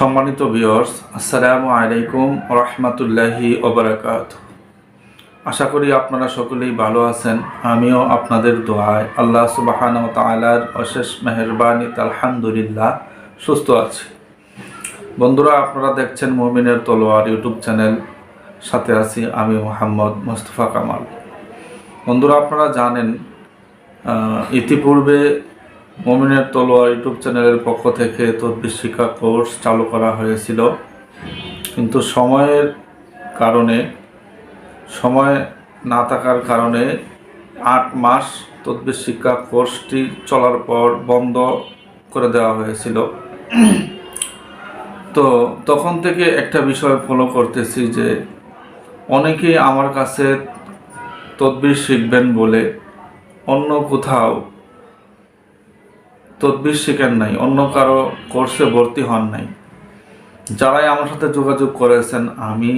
সম্মানিত ভিউয়ার্স আসসালামু আলাইকুম রহমতুল্লাহি ওবরাকাত আশা করি আপনারা সকলেই ভালো আছেন, আমিও আপনাদের দোয়ায়। আল্লাহ সুবাহান তালার অশেষ মেহরবানিত আলহামদুলিল্লাহ, সুস্থ আছি। বন্ধুরা, আপনারা দেখছেন মুমিনের তলোয়ার ইউটিউব চ্যানেল। সাথে আছি আমি মোহাম্মদ মোস্তফা কামাল। বন্ধুরা, আপনারা জানেন ইতিপূর্বে মমিনের তলোয়ার ইউটিউব চ্যানেলের পক্ষ থেকে তদ্বির শিক্ষা কোর্স চালু করা হয়েছিল। কিন্তু সময়ের কারণে, সময় না থাকার কারণে আট মাস তদ্বির শিক্ষা কোর্সটি চলার পর বন্ধ করে দেওয়া হয়েছিল। তো তখন থেকে একটা বিষয় ফলো করতেছি যে, অনেকেই আমার কাছে তদ্বির শিখবেন বলে অন্য কোথাও তদবির শিখেন নাই, অন্য কারও কোর্সে ভর্তি হন নাই। যারাই আমার সাথে যোগাযোগ করেছেন, আমি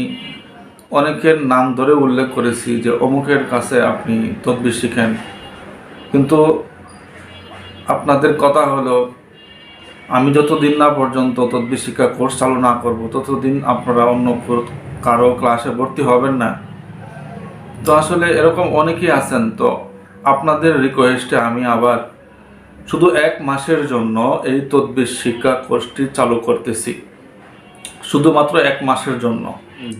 অনেকের নাম ধরে উল্লেখ করেছি যে অমুকের কাছে আপনি তদবির শিখেন। কিন্তু আপনাদের কথা হলো, আমি যতদিন না পর্যন্ত তদবির শিক্ষা কোর্স চালু না করব, ততদিন আপনারা অন্য কারও ক্লাসে ভর্তি হবেন না। তো আসলে এরকম অনেকেই আছেন, তো আপনাদের রিকোয়েস্টে আমি আবার শুধু এক মাসের জন্য এই তদবির শিক্ষা কোর্সটি চালু করতেছি। শুধুমাত্র এক মাসের জন্য।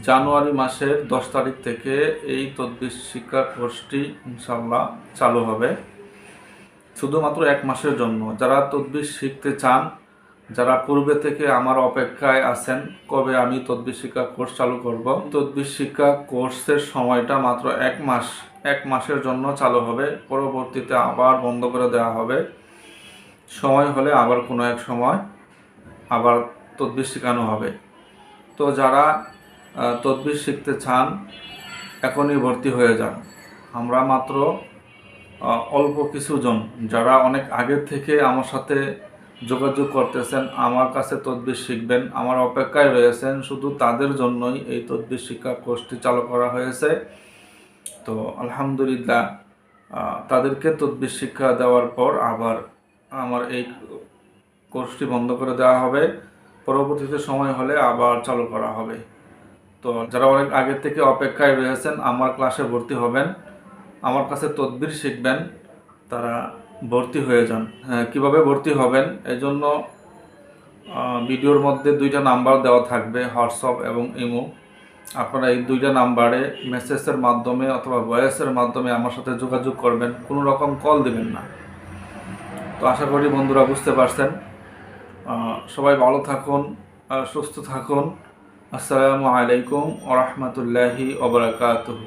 জানুয়ারি মাসের দশ তারিখ থেকে এই তদবির শিক্ষা কোর্সটি ইনশাল্লাহ চালু হবে। শুধুমাত্র এক মাসের জন্য। যারা তদবির শিখতে চান যারা পূর্বে থেকে আমার অপেক্ষায় আছেন কবে আমি তদবির শিক্ষা কোর্স চালু করব? তদবির শিক্ষা কোর্সের সময়টা মাত্র এক মাস এক মাসের জন্য চালু হবে। পরবর্তীতে আবার বন্ধ করে দেওয়া হবে। সময় হলে আবার কোনো এক সময় আবার তদবির শেখানো হবে। তো যারা তদবির শিখতে চান, এখনই ভর্তি হয়ে যান। আমরা মাত্র অল্প কিছুজন যারা অনেক আগের থেকে আমার সাথে যোগাযোগ করতেছেন, আমার কাছে তদবির শিখবেন, আমার অপেক্ষায় রয়েছেন, শুধু তাদের জন্যই এই তদবির শিক্ষা কোর্সটি চালু করা হয়েছে। তো আলহামদুলিল্লাহ তাদেরকে তদবির শিক্ষা দেওয়ার পর আবার আমার এই কোর্সটি বন্ধ করে দেওয়া হবে। পরবর্তীতে সময় হলে আবার চালু করা হবে। তো যারা অনেক আগের থেকে অপেক্ষায় রয়েছেন, আমার ক্লাসে ভর্তি হবেন। আমার কাছে তদবির শিখবেন, তারা ভর্তি হয়ে যান। হ্যাঁ কীভাবে ভর্তি হবেন? এই জন্য ভিডিওর মধ্যে দুইটা নাম্বার দেওয়া থাকবে, হোয়াটসঅ্যাপ এবং ইমো। আপনারা এই দুইটা নাম্বারে মেসেজের মাধ্যমে অথবা ভয়েসের মাধ্যমে আমার সাথে যোগাযোগ করবেন। কোনো রকম কল দেবেন না। তো আশা করি বন্ধুরা বুঝতে পারছেন। সবাই ভালো থাকুন সুস্থ থাকুন। আসসালামু আলাইকুম ওরহমতুল্লাহি ওবরাকাতুহু